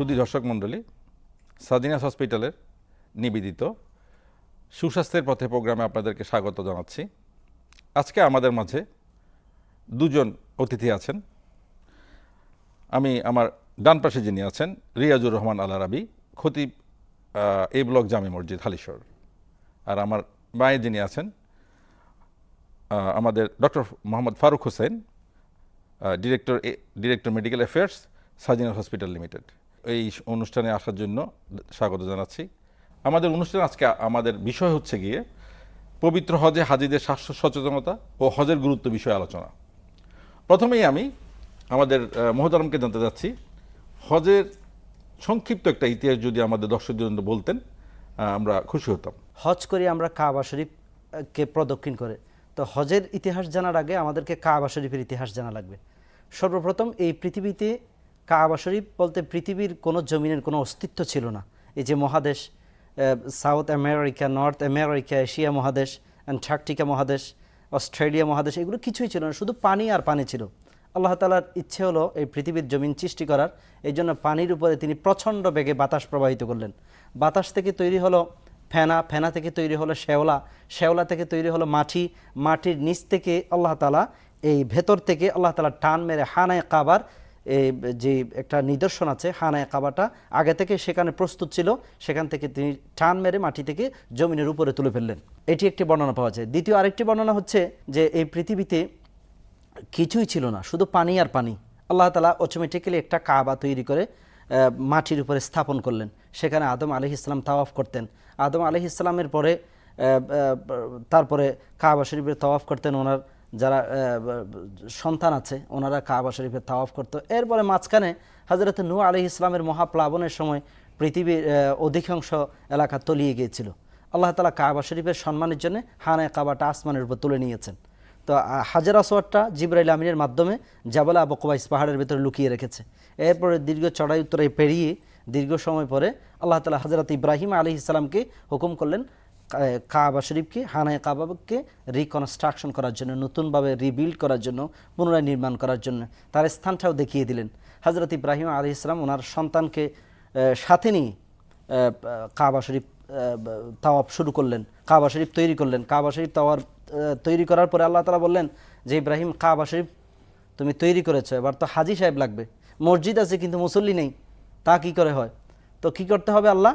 সুদী দর্শক মণ্ডলী সাদিনাস হসপিটালের নিবেদিত সুস্বাস্থ্যের পথে প্রোগ্রামে আপনাদেরকে স্বাগত জানাচ্ছি। আজকে আমাদের মাঝে দুজন অতিথি আছেন। আমি আমার ডান পাশে যিনি আছেন, রিয়াজুর রহমান আল আরাবি খতিব এ ব্লক জামে মসজিদ হালিশর আর আমার বাঁয়ে যিনি আছেন আমাদের doctor Mohammad Faruk Hossain director director medical affairs, Sajina hospital limited. এই অনুষ্ঠানে আসার জন্য স্বাগত জানাচ্ছি। আমাদের অনুষ্ঠান আজকে আমাদের বিষয় হচ্ছে গিয়ে পবিত্র হজে হাজিদের স্বাস্থ্য সচেতনতা ও হজের গুরুত্ব বিষয়ে আলোচনা। প্রথমেই আমি আমাদের আহ, জানতে চাচ্ছি হজের সংক্ষিপ্ত একটা ইতিহাস যদি আমাদের দর্শকদের জন্য বলতেন আমরা খুশি হতাম। হজ করি আমরা কাবা শরীফকে প্রদক্ষিণ করে। তো হজের ইতিহাস জানার আগে আমাদেরকে কাবা শরীফের ইতিহাস জানা লাগবে। সর্বপ্রথম এই পৃথিবীতে কাবা শরীফ বলতে পৃথিবীর কোনো জমিনের কোনো অস্তিত্ব ছিল না। এই যে মহাদেশ South America, North America, Asia মহাদেশ, অ্যান্টার্কটিকা মহাদেশ, অস্ট্রেলিয়া মহাদেশ, এগুলো কিছুই ছিল না, শুধু পানি আর পানি ছিল। আল্লাহ তালার ইচ্ছে হলো এই পৃথিবীর জমিন সৃষ্টি করার, এই জন্য পানির উপরে তিনি প্রচণ্ড বেগে বাতাস প্রবাহিত করলেন। বাতাস থেকে তৈরি হলো ফেনা ফেনা থেকে তৈরি হলো শেওলা শেওলা থেকে তৈরি হলো মাটি, মাটির নিচ থেকে আল্লাহ তালা এই ভেতর থেকে আল্লাহ তালা টান মেরে হানায় কাবার যে একটা নিদর্শন আছে, হানায় কাবাটা, আগে থেকে সেখানে প্রস্তুত ছিল, সেখান থেকে তিনি টান মেরে মাটি থেকে জমিনের উপরে তুলে ফেললেন। এটি একটি বর্ণনা পাওয়া যায়। দ্বিতীয় আরেকটি বর্ণনা হচ্ছে যে, এই পৃথিবীতে কিছুই ছিল না, শুধু পানি আর পানি। আল্লাহ তালা অটোমেটিক্যালি একটা কাবা তৈরি করে মাটির উপরে স্থাপন করলেন। সেখানে আদম আলহ ইসলাম তাওয়াফ করতেন। আদম আলহ ইসলামের পরে তারপরে কাবা শরীফের তাওয়াফ করতেন ওনার যারা সন্তান আছে, ওনারা কাবা শরীফের তাওয়াফ করতো। এরপরে মাঝখানে হজরত নূ আলহ ইসলামের মহাপ্লাবনের সময় পৃথিবীর অধিকাংশ এলাকা তলিয়ে গিয়েছিল। আল্লাহ তালা কাবা শরীফের সম্মানের জন্য হানায় কাবাটা আসমানের উপর তুলে নিয়েছেন। তো হাজার আসওয়ারটা জিব্রাইল আমিনের মাধ্যমে জাবালা আবু কোবাইস পাহাড়ের ভেতরে লুকিয়ে রেখেছে। এরপরে দীর্ঘ চড়াই উত্তরাই পেরিয়ে দীর্ঘ সময় পরে আল্লাহ তালা হজরত ইব্রাহিম আলী ইসলামকে হুকুম করলেন কাবা শরীফকে, হানায় কাবাকে রিকনস্ট্রাকশন করার জন্য, নতুনভাবে রিবিল্ড করার জন্য, পুনরায় নির্মাণ করার জন্য তার স্থানটাও দেখিয়ে দিলেন। হজরত ইব্রাহিম আলী ইসলাম ওনার সন্তানকে সাথে নিয়ে কাবা শরীফ তাওয়াব শুরু করলেন, কাবা শরীফ তৈরি করলেন। কাবা শরীফ তাওয়ার তৈরি করার পরে আল্লাহ তালা বললেন যে, ইব্রাহিম, কাবা শরীফ তুমি তৈরি করেছ, এবার তো হাজি সাহেব লাগবে। মসজিদ আছে কিন্তু মুসল্লি নেই, তা কি করে হয়? তো কি করতে হবে আল্লাহ?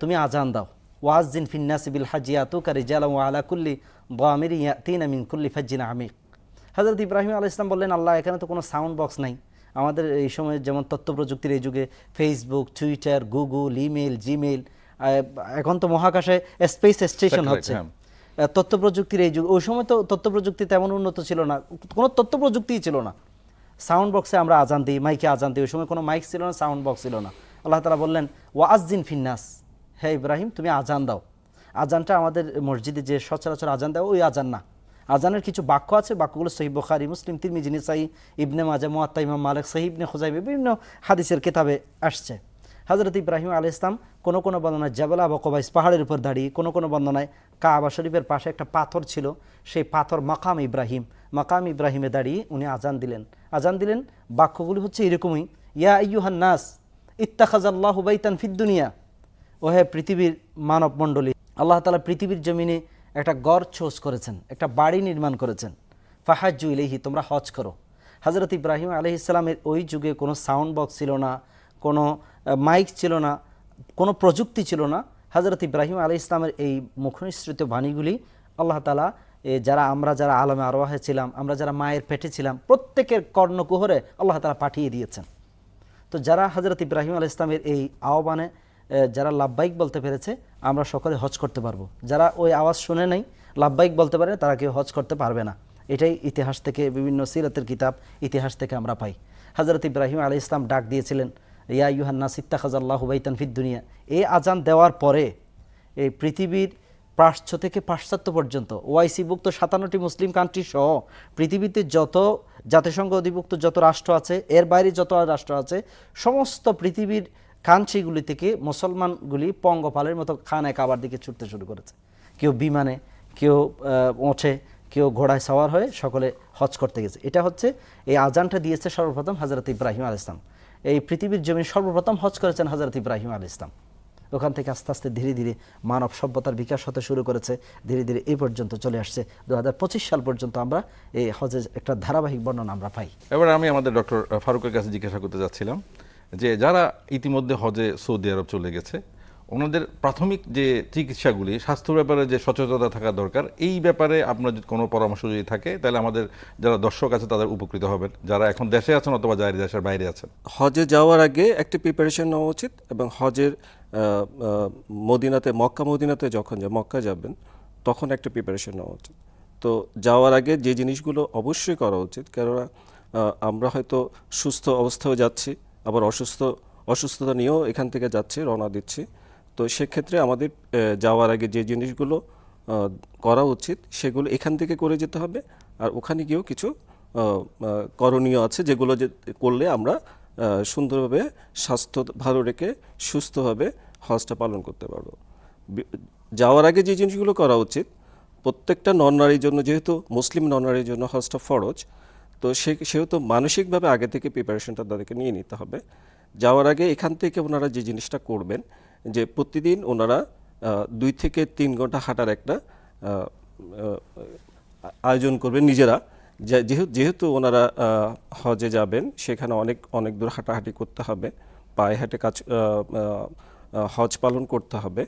তুমি আজান দাও। ওয়াজ দিন ফিন্নাসি বিল হাজিয়া তুকারি জালাম আলা কুল্লি বামিরি তিন আমিন কুল্লি ফাজ্জিন আমিক। হজরত ইব্রাহিম আল ইসলাম বললেন আল্লাহ এখানে তো কোনো সাউন্ড বক্স নাই। আমাদের এই সময় যেমন তথ্য প্রযুক্তির এই যুগে Facebook Twitter Google email Gmail এখন তো মহাকাশে স্পেস স্টেশন হচ্ছে। হ্যাঁ। তথ্য প্রযুক্তির এই যুগ ওই সময় তো তথ্য প্রযুক্তি তেমন উন্নত ছিল না। কোনো তথ্য প্রযুক্তিই ছিল না। সাউন্ড বক্সে আমরা আজান দিই মাইকে আজান দিই। ওই সময় কোনো মাইক ছিল না সাউন্ড বক্স ছিল না। আল্লাহ তালা বললেন ওয়াজিন ফিন্নাস। হে ইব্রাহিম, তুমি আজান দাও। আজানটা আমাদের মসজিদে যে সচরাচর আজান দেয়, ওই আজান না। আজানের কিছু বাক্য আছে, বাক্যগুলো সহি বখারি, মুসলিম তিরমিজিনি সাই ইবনে মাজা মোয়াত্তা ইমাম মালিক, সাহি ইবনে খোজাইবে বিভিন্ন হাদিসের কিতাবে আসছে। হজরত ইব্রাহিম আল ইসলাম কোনো কোনো বর্ণনায় জাবালা বকবাইস পাহাড়ের উপর দাঁড়িয়ে কোনো কোনো বর্ণনায় কাবা শরীফের পাশে একটা পাথর ছিল, সেই পাথর মাকাম ইব্রাহিম। মাকাম ইব্রাহিমে দাঁড়িয়ে উনি আজান দিলেন। আজান দিলেন, বাক্যগুলি হচ্ছে এরকমই, ইয়া ইয়ুহান নাস ইত্তাখাজাল্লাহু বাইতান ফিদ্দুনিয়া ও হে পৃথিবীর মানবমণ্ডলী, আল্লাহ তালা পৃথিবীর জমিনে একটা গড় ছোস করেছেন, একটা বাড়ি নির্মাণ করেছেন। ফাহাজু ইলেহি তোমরা হজ করো। হজরত ইব্রাহিম আলহ ইসলামের ওই যুগে কোনো সাউন্ড বক্স ছিল না, কোনো মাইক ছিল না, কোনো প্রযুক্তি ছিল না। হজরত ইব্রাহিম আলহ ইসলামের এই মুখনিসৃত বাণীগুলি আল্লাহ তালা, এ, যারা, আমরা যারা আলমে আরোহে ছিলাম, আমরা যারা মায়ের পেটে ছিলাম, প্রত্যেকের কর্ণকুহরে আল্লাহ তালা পাঠিয়ে দিয়েছেন। তো যারা হজরত ইব্রাহিম আল ইসলামের এই আহ্বানে যারা লাভবাইক বলতে পেরেছে, আমরা সকলে হজ করতে পারব। যারা ওই আওয়াজ শুনে নেই লাভবাইক বলতে পারে, তারা কেউ হজ করতে পারবে না। এটাই ইতিহাস থেকে, বিভিন্ন সিরাতের কিতাব ইতিহাস থেকে আমরা পাই। হজরত ইব্রাহিম আলী ইসলাম ডাক দিয়েছিলেন, ইয়া ইউহান্না সিত্তা খাজাল্লাহ হুবাইতান ফিদ দুনিয়া। এই আজান দেওয়ার পরে, এই পৃথিবীর প্রাচ্য থেকে পাশ্চাত্য পর্যন্ত ওআইসিভুক্ত সাতান্নটি মুসলিম কান্ট্রি সহ, পৃথিবীতে যত জাতিসংঘ অধিভুক্ত যত রাষ্ট্র আছে, এর বাইরে যত রাষ্ট্র আছে, সমস্ত পৃথিবীর কান্ট্রিগুলি থেকে মুসলমানগুলি পঙ্গপালের মতো খানায় কাবার দিকে ছুটতে শুরু করেছে। কেউ বিমানে, কেউ ওঠে, কেউ ঘোড়ায় সওয়ার হয়ে সকলে হজ করতে গেছে। এটা হচ্ছে, এই আজানটা দিয়েছে সর্বপ্রথম হজরত ইব্রাহিম আল ইসলাম এই পৃথিবীর জমিন সর্বপ্রথম হজ করেছেন হজরত ইব্রাহিম আল ইসলাম ওখান থেকে আস্তে আস্তে ধীরে ধীরে মানব সভ্যতার বিকাশ হতে শুরু করেছে। ধীরে ধীরে এই পর্যন্ত চলে আসছে। দু হাজার পঁচিশ সাল পর্যন্ত আমরা এই হজের একটা ধারাবাহিক বর্ণনা আমরা পাই। এবার আমি আমাদের ডক্টর ফারুকের কাছে জিজ্ঞাসা করতে যাচ্ছিলাম যে যারা ইতিমধ্যে হজে সৌদি আরব চলে গেছে, ওনাদের প্রাথমিক যে চিকিৎসাগুলি, স্বাস্থ্য ব্যাপারে যে সচেতনতা থাকা দরকার, এই ব্যাপারে আপনার যদি কোনো পরামর্শ যদি থাকে, তাহলে আমাদের যারা দর্শক আছে তাদের উপকৃত হবেন। যারা এখন দেশে আছেন অথবা যারা দেশের বাইরে আছেন। হজে যাওয়ার আগে একটি প্রিপারেশন নেওয়া উচিত এবং হজের মদিনাতে, মক্কা মদিনাতে যখন যে মক্কা যাবেন, তখন একটা প্রিপারেশন নেওয়া উচিত। তো যাওয়ার আগে যে জিনিসগুলো অবশ্যই করা উচিত, কেননা আমরা হয়তো সুস্থ অবস্থায় যাচ্ছি আবার অসুস্থ, অসুস্থতা নিয়েও এখান থেকে যাচ্ছে, রওনা দিচ্ছি। তো সেক্ষেত্রে আমাদের যাওয়ার আগে যে জিনিসগুলো করা উচিত, সেগুলো এখান থেকে করে যেতে হবে। আর ওখানে গিয়েও কিছু করণীয় আছে, যেগুলো যে, করলে আমরা সুন্দরভাবে স্বাস্থ্য ভালো রেখে সুস্থভাবে হজটা পালন করতে পারব। যাওয়ার আগে যে জিনিসগুলো করা উচিত, প্রত্যেকটা নন নারীর জন্য, যেহেতু মুসলিম নন নারীর জন্য হজটা ফরজ তো সে সেহেতু মানসিকভাবে আগে থেকে প্রিপারেশনটা তাদেরকে নিয়ে নিতে হবে। যাওয়ার আগে এখান থেকে ওনারা যে জিনিসটা করবেন, যে প্রতিদিন ওনারা দুই থেকে তিন ঘণ্টা হাঁটার একটা আয়োজন করবেন নিজেরা। যেহেতু ওনারা হজে যাবেন, সেখানে অনেক অনেক দূর হাঁটাহাঁটি করতে হবে, পায়ে হাঁটে কাজ হজ পালন করতে হবে।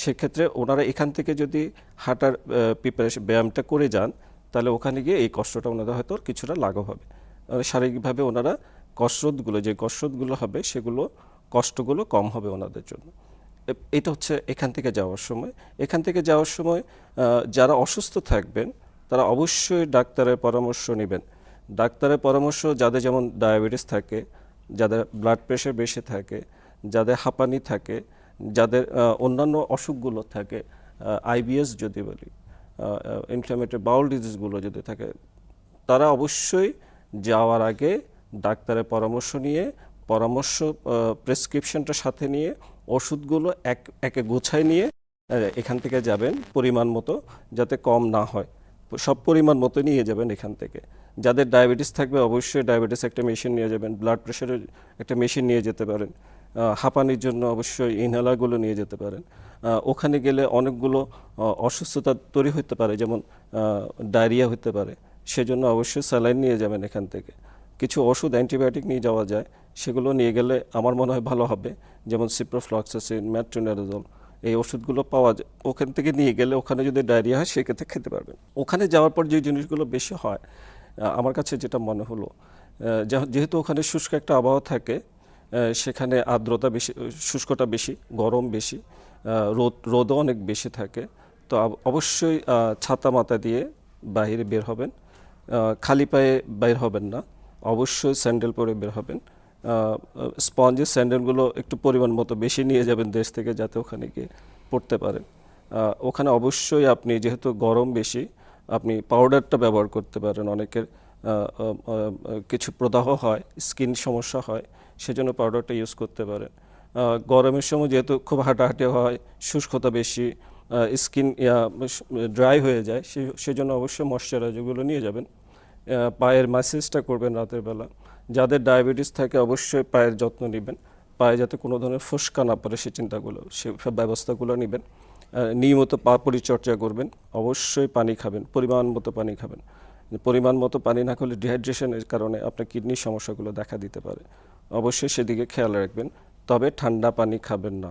সেক্ষেত্রে ওনারা এখান থেকে যদি হাঁটার প্রিপারেশন ব্যায়ামটা করে যান তাহলে ওখানে গিয়ে এই কষ্টটা ওনাদের হয়তো কিছুটা লাঘব হবে। শারীরিকভাবে ওনারা কসরতগুলো, যে কসরতগুলো হবে সেগুলো, কষ্টগুলো কম হবে ওনাদের জন্য। এটা হচ্ছে এখান থেকে যাওয়ার সময়। এখান থেকে যাওয়ার সময় যারা অসুস্থ থাকবেন, তারা অবশ্যই ডাক্তারের পরামর্শ নেবেন। ডাক্তারের পরামর্শ, যাদের যেমন ডায়াবেটিস থাকে, যাদের ব্লাড প্রেশার বেশি থাকে, যাদের হাঁপানি থাকে, যাদের অন্যান্য অসুখগুলো থাকে আইবিএস যদি বলি ইনফ্লামেটরি বাউল ডিজিজগুলো যদি থাকে, তারা অবশ্যই যাওয়ার আগে ডাক্তারের পরামর্শ নিয়ে, পরামর্শ প্রেসক্রিপশনটা সাথে নিয়ে, ওষুধগুলো এক, একে গোছায় নিয়ে এখান থেকে যাবেন পরিমাণ মতো যাতে কম না হয়। সব পরিমাণ মতো নিয়ে যাবেন এখান থেকে। যাদের ডায়াবেটিস থাকবে অবশ্যই ডায়াবেটিস একটা মেশিন নিয়ে যাবেন ব্লাড প্রেশারের একটা মেশিন নিয়ে যেতে পারেন। হাঁপানির জন্য অবশ্যই ইনহেলারগুলো নিয়ে যেতে পারেন। ওখানে গেলে অনেকগুলো অসুস্থতা তৈরি হতে পারে, যেমন ডায়রিয়া হতে পারে। সেজন্য অবশ্যই স্যালাইন নিয়ে যাবেন এখান থেকে। কিছু ওষুধ, অ্যান্টিবায়োটিক নিয়ে যাওয়া যায়। সেগুলো নিয়ে গেলে আমার মনে হয় ভালো হবে। যেমন সিপ্রোফ্লক্সাসিন, ম্যাট্রোনারোজল, এই ওষুধগুলো পাওয়া যায়। ওখান থেকে নিয়ে গেলে ওখানে যদি ডায়রিয়া হয়, সেক্ষেত্রে খেতে পারবেন। ওখানে যাওয়ার পর যে জিনিসগুলো বেশি হয় আমার কাছে যেটা মনে হলো যেহেতু ওখানে শুষ্ক একটা আবহাওয়া থাকে সেখানে আর্দ্রতা বেশি শুষ্কটা বেশি, গরম বেশি রোদ, রোদও অনেক বেশি থাকে। তো অবশ্যই ছাতা মাথা দিয়ে বাইরে বের হবেন। খালি পায়ে বের হবেন না। অবশ্যই স্যান্ডেল পরে বের হবেন। স্পঞ্জের স্যান্ডেলগুলো একটু পরিমাণ মতো বেশি নিয়ে যাবেন দেশ থেকে যাতে ওখানে গিয়ে পড়তে পারেন। ওখানে অবশ্যই আপনি যেহেতু গরম বেশি, আপনি পাউডারটা ব্যবহার করতে পারেন অনেকের। কিছু প্রদাহ হয়, স্কিন সমস্যা হয়, সেজন্য পাউডারটা ইউজ করতে পারেন গরমের সময় যেহেতু খুব হাঁটাহাঁটি হয়, শুষ্কতা বেশি স্কিন ড্রাই হয়ে যায়, সে- সেজন্য অবশ্যই ময়শ্চারাইজারগুলো নিয়ে যাবেন। পায়ের ম্যাসেজটা করবেন রাতের বেলা। যাদের ডায়াবেটিস থাকে অবশ্যই পায়ের যত্ন নেবেন। পায়ে যাতে কোনো ধরনের ফোসকা না পড়ে, সে চিন্তাগুলো, সে সব ব্যবস্থাগুলো নেবেন। নিয়মিত পা পরিচর্যা করবেন। অবশ্যই পানি খাবেন, পরিমাণ মতো পানি খাবেন। পরিমাণ মতো পানি না খেলে ডিহাইড্রেশনের কারণে আপনার কিডনির সমস্যাগুলো দেখা দিতে পারে। অবশ্যই সেদিকে খেয়াল রাখবেন, তবে ঠান্ডা পানি খাবেন না।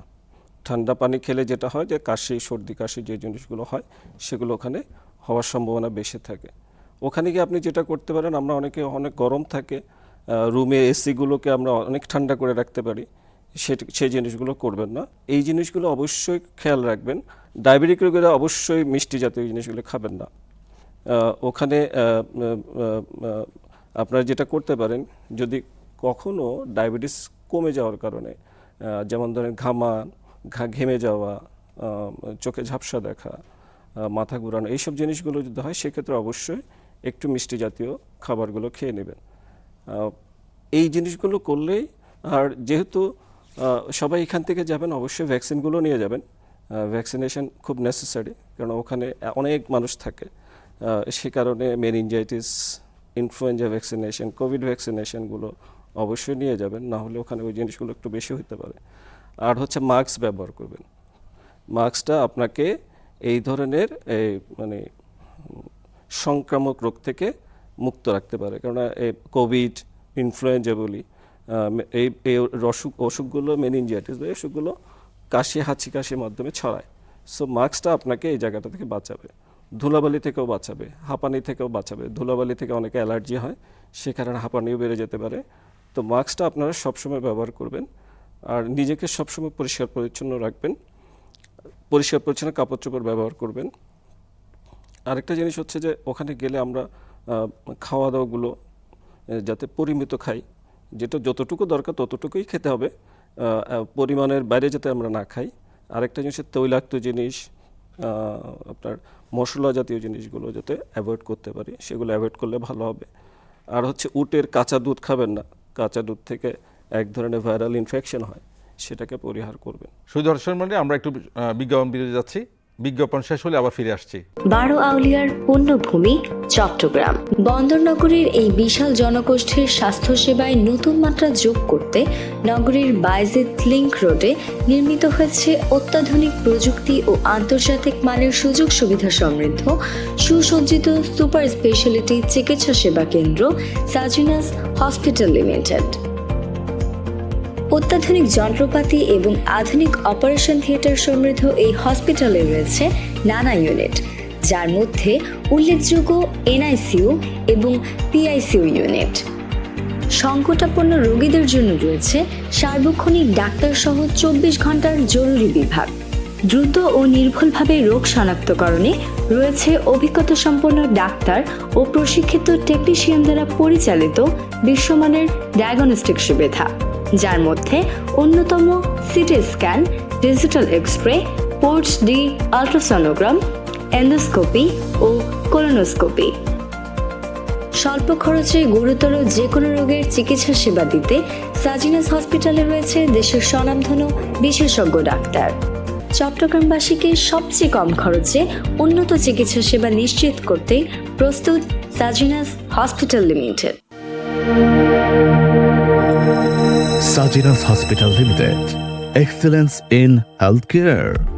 ঠান্ডা পানি খেলে যেটা হয় যে, কাশি, সর্দি কাশি যে জিনিসগুলো হয়, সেগুলো ওখানে হওয়ার সম্ভাবনা বেশি থাকে। ওখানে গিয়ে আপনি যেটা করতে পারেন, আমরা অনেকে অনেক গরম থাকে রুমে এসিগুলোকে আমরা অনেক ঠান্ডা করে রাখতে পারি সেই জিনিসগুলো করবেন না। এই জিনিসগুলো অবশ্যই খেয়াল রাখবেন। ডায়াবেটিক রোগীরা অবশ্যই মিষ্টি জাতীয় জিনিসগুলো খাবেন না। ওখানে আপনারা যেটা করতে পারেন, যদি কখনো ডায়াবেটিস কমে যাওয়ার কারণে যেমন ধরেন ঘামা, ঘা- ঘেমে যাওয়া চোখে ঝাপসা দেখা মাথা ঘুরানো, এইসব জিনিসগুলো যদি হয়, সেক্ষেত্রে অবশ্যই একটু মিষ্টি জাতীয় খাবারগুলো খেয়ে নেবেন। এই জিনিসগুলো করলেই, আর যেহেতু সবাই এখান থেকে যাবেন, অবশ্যই ভ্যাকসিনগুলো নিয়ে যাবেন। ভ্যাকসিনেশন খুব নেসেসারি কারণ ওখানে অনেক মানুষ থাকে। সে কারণে মেনিনজাইটিস ইনফ্লুয়েঞ্জা ভ্যাকসিনেশন কোভিড ভ্যাকসিনেশনগুলো অবশ্যই নিয়ে যাবেন, না হলে ওখানে ওই জিনিসগুলো একটু বেশি হতে পারে। আর হচ্ছে মাস্ক ব্যবহার করবেন। মাস্কটা আপনাকে এই ধরনের, এই মানে সংক্রামক রোগ থেকে মুক্ত রাখতে পারে। কেননা এই কোভিড ইনফ্লুয়েঞ্জা বলি এই এই অসুখ অসুখগুলো মেনিনজাইটিস বা অসুখগুলো কাশি, হাঁচি কাশির মাধ্যমে ছড়ায়। সো মাস্কটা আপনাকে এই জায়গাটা থেকে বাঁচাবে। ধুলাবালি থেকেও বাঁচাবে, হাঁপানি থেকেও বাঁচাবে। ধুলাবালি থেকে অনেকে অ্যালার্জি হয়, সে কারণে হাঁপানিও বেড়ে যেতে পারে। তো মাস্কটা আপনারা সবসময় ব্যবহার করবেন আর নিজেকে সবসময় পরিষ্কার পরিচ্ছন্ন রাখবেন। পরিষ্কার পরিচ্ছন্ন কাপড় চোপড় ব্যবহার করবেন। আরেকটা জিনিস হচ্ছে যে ওখানে গেলে আমরা খাওয়া দাওয়াগুলো যাতে পরিমিত খাই, যেটা যতটুকু দরকার ততটুকুই খেতে হবে পরিমাণের বাইরে যাতে আমরা না খাই। আরেকটা জিনিস তৈলাক্ত জিনিস আপনার মশলা জাতীয় জিনিসগুলো যাতে অ্যাভয়েড করতে পারি, সেগুলো অ্যাভয়েড করলে ভালো হবে। আর হচ্ছে উটের কাঁচা দুধ খাবেন না, কাঁচা দুধ থেকে এক ধরনের ভাইরাল ইনফেকশন হয়, সেটাকে পরিহার করবেন। সুদর্শন মানে আমরা একটু বিজ্ঞাপন বিরতি যাচ্ছি। বিজ্ঞাপন শেষ হলে আবার ফিরে আসছি। বারো আউলিয়ার পুণ্যভূমি, চট্টগ্রাম। বন্দরনগরীর এই বিশাল জনগোষ্ঠীর স্বাস্থ্যসেবায় নতুন মাত্রা যোগ করতে নগরীর বাইজিদ লিংক রোডে নির্মিত হয়েছে অত্যাধুনিক প্রযুক্তি ও আন্তর্জাতিক মানের সুযোগ সুবিধা সমৃদ্ধ, সুসজ্জিত সুপার স্পেশালিটি চিকিৎসা সেবা কেন্দ্র, সাজিনাস হসপিটাল লিমিটেড। অত্যাধুনিক যন্ত্রপাতি এবং আধুনিক অপারেশন থিয়েটার সমৃদ্ধ এই হসপিটালে রয়েছে নানা ইউনিট, যার মধ্যে উল্লেখযোগ্য এনআইসিইউ এবং পিআইসিউ ইউনিট। সংকটাপন্ন রোগীদের জন্য রয়েছে সার্বক্ষণিক ডাক্তার সহ চব্বিশ ঘণ্টার জরুরি বিভাগ। দ্রুত ও নির্ভুলভাবে রোগ শনাক্তকরণে রয়েছে অভিজ্ঞতা সম্পন্ন ডাক্তার ও প্রশিক্ষিত টেকনিশিয়ান দ্বারা পরিচালিত বিশ্বমানের ডায়াগনস্টিক সুবিধা। যার মধ্যে অন্যতম CT scan, digital X-ray পোর্টস ডি, আলট্রাসনোগ্রাম, এন্ডোস্কোপি ও কোলোনোস্কোপি। স্বল্প খরচে গুরুতর যে কোনো রোগের চিকিৎসা সেবা দিতে সাজিনাস হসপিটালে রয়েছে দেশের স্বনামধন্য বিশেষজ্ঞ ডাক্তার। চট্টগ্রামবাসীকে সবচেয়ে কম খরচে উন্নত চিকিৎসা সেবা নিশ্চিত করতে প্রস্তুত Sajinas hospital limited. Sajinas Hospital Limited. Excellence in healthcare.